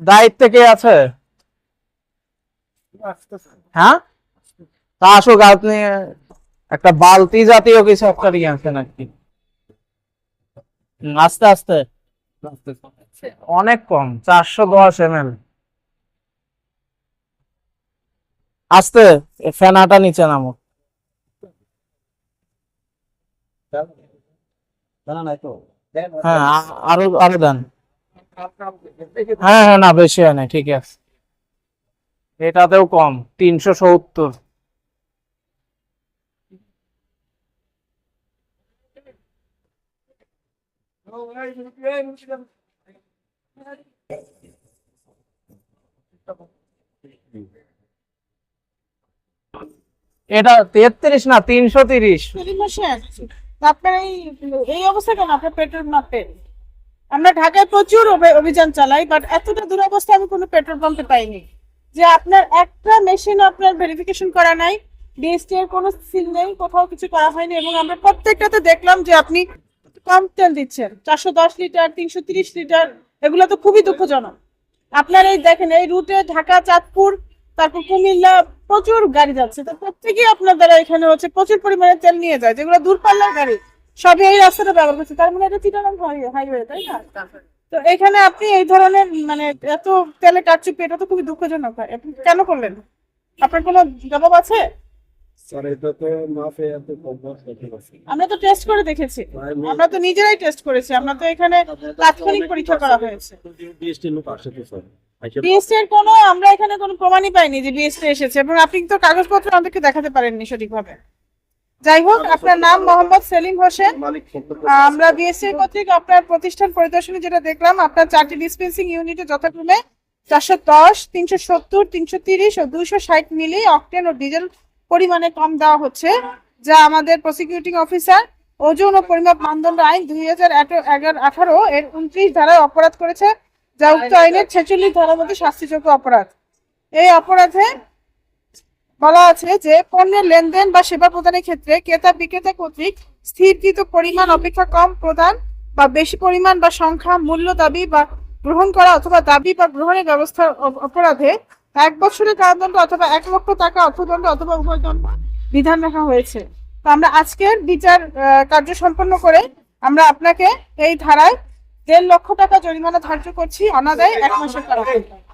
দায়িত্বে কে আছে? হ্যাঁ? তা আসুক, আপনি একটা বালতি জাতীয় কিছু একটা নিয়ে আসেন আর কি। আস্তে আস্তে। অনেক কম, চারশো দশ এম এল আস্তে ফেনাটা নিচে নামো। হ্যাঁ আরও আরও দেন। হ্যাঁ হ্যাঁ না, বেশি হয় না ঠিক আছে। এটাতেও কম, তিনশো সত্তর। এটা তেত্রিশ না, তিনশো তিরিশ। আপনার এই অবস্থা কেন? আপনার পেট্রোল মাপের আমরা ঢাকায় প্রচুর অভি- অভিযান চালাই বাট এতটা দুরবস্থা আমি কোনো পেট্রোল পাম্পে পাইনি। যে আপনার একটা মেশিন আপনার ভেরিফিকেশন করা নাই ডিএসটি এর কোনো সিল নেই, কোথাও কিছু করা হয়নি, এবং আমরা প্রত্যেকটাতে দেখলাম যে আপনি কম তেল দিচ্ছেন। চারশো দশ লিটার, তিনশো তিরিশ লিটার, এগুলো তো খুবই দুঃখজনক। আপনার এই দেখেন, এই রুটে ঢাকা, চাঁদপুর, তারপর কুমিল্লা, প্রচুর গাড়ি যাচ্ছে। তো প্রত্যেকেই আপনার দ্বারা এখানে হচ্ছে প্রচুর পরিমাণে তেল নিয়ে যায়, যেগুলো দূরপাল্লার গাড়ি। সবই এই রাস্তাটা ব্যবহার করছে। তার মানে এটা চিটাগাং হাইওয়ে তাই না? তো এখানে আপনি এই ধরনের মানে এত তেলে কাটচুপি এটা তো খুবই দুঃখজনক হয়। আপনি কেন করলেন? আপনার কোনো জবাব আছে? আমরা তো টেস্ট করে দেখেছি। আমরা তো নিজেরাই টেস্ট করেছি। আমরা তো এখানে তাৎক্ষণিক পরীক্ষা করা হয়েছে। বিএসটি এর কোনো আমরা এখানে কোনো প্রমাণই পাইনি যে বিএসটি এসেছে। এবং আপনি তো কাগজপত্র আমাদেরকে দেখাতে পারেননি সঠিকভাবে। যাই হোক, আপনার নাম মোহাম্মদ সেলিম হোসেন। আমরা বিএসসি কর্তৃক আপনার প্রতিষ্ঠান পরিদর্শনে যেটা দেখলাম, আপনার চারটি ডিসপেন্সিং ইউনিটে যথাক্রমে চারশো দশ, তিনশো সত্তর, তিনশো তিরিশ ও দুইশো ষাট মিলি অকটেন ও ডিজেল পরিমাণে কম দেওয়া হচ্ছে, যা আমাদের প্রসিকিউটিং অফিসার ওজন ও পরিমাপ মানদণ্ড আইন দুই হাজার এগারো আঠারো এর উনত্রিশ ধারায় অপরাধ করেছে, যা উক্ত আইনের ছেচল্লিশ ধারার মধ্যে শাস্তিযোগ্য অপরাধ। এই অপরাধে বলা আছে যে, পণ্যের লেনদেন বা সেবা প্রদানের ক্ষেত্রে ক্রেতা বিক্রেতা কর্তৃক স্থিরকৃত পরিমাণ অপেক্ষা কম প্রদান বা বেশি পরিমাণ বা সংখ্যা, মূল্য দাবি বা গ্রহণ করা অথবা দাবি বা গ্রহণের ব্যবস্থার অপ- অপরাধে এক বছরের কারাদণ্ড অথবা এক লক্ষ টাকা অর্থদণ্ড অথবা উভয় দণ্ড বিধান রাখা হয়েছে। তো আমরা আজকের বিচার কার্য সম্পন্ন করে আমরা আপনাকে এই ধারায় দেড় লক্ষ টাকা জরিমানা ধার্য করছি। অনাদায় এক মাসের কারাদণ্ড।